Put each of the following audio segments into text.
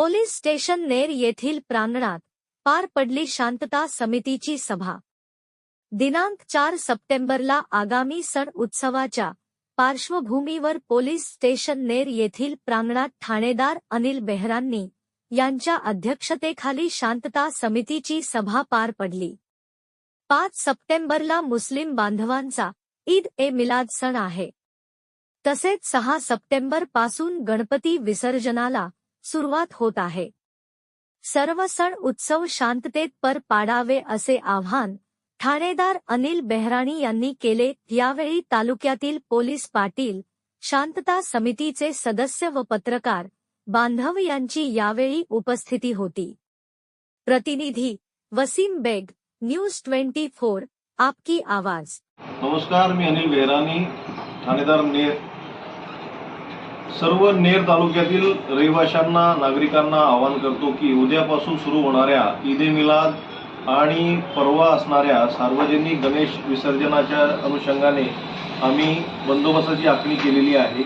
Police station Ner येथील प्रांगणात पार पडली शांतता समितीची सभा. दिनांक चार सप्टेंबरला आगामी सण उत्सवाच्या पार्श्वभूमीवर पोलीस स्टेशन नेर येथील प्रांगणात ठाणेदार अनिल बेहरांनी यांच्या अध्यक्षतेखाली शांतता समितीची सभा पार पडली. पाच सप्टेंबरला मुस्लिम बांधवांचा ईद ए मिलाद सण आहे. तसेच सहा सप्टेंबरपासून गणपती विसर्जनाला सुरुवात होत आहे. सर्व सण उत्सव शांततेत पर पाडावे असे आवाहन ठाणेदार अनिल बेहराणी यांनी केले. यावेळी तालुक्यातील पोलीस पाटील शांतता समितीचे सदस्य व पत्रकार बांधव यांची यावेळी उपस्थिती होती. प्रतिनिधी Waseem Baig news twenty four आपकी आवाज. नमस्कार मी अनिल बेहराणी ठाणेदार सर्व नेर तालुक्यातील रहिवाशांना नागरिकांना आवाहन करतो की उद्यापासून सुरू होणाऱ्या ईद ए मिलाद आणि परवा असणाऱ्या सार्वजनिक गणेश विसर्जनाच्या अनुषंगाने आम्ही बंदोबस्ताची आखणी केलेली आहे.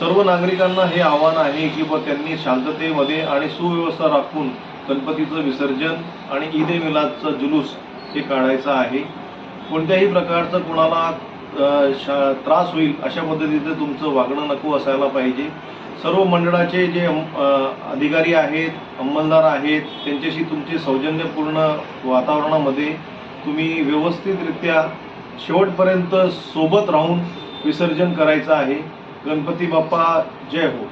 सर्व नागरिकांना हे आव्हान आहे की ब त्यांनी शांततेमध्ये आणि सुव्यवस्था राखून गणपतीचं विसर्जन आणि ईद ए मिलादचं जुलूस हे काढायचं आहे. कोणत्याही प्रकारचं कोणाला त्रास होईल अशा पद्धतीचं तुमचं वागणं नको असायला पाहिजे. सर्व मंडळाचे जे अधिकारी आहेत अंमलदार आहेत त्यांच्याशी तुमचे सौजन्यपूर्ण वातावरणामध्ये तुम्ही व्यवस्थितरित्या शेवटपर्यंत सोबत राहून विसर्जन करायचं आहे. गणपती बाप्पा जय हो.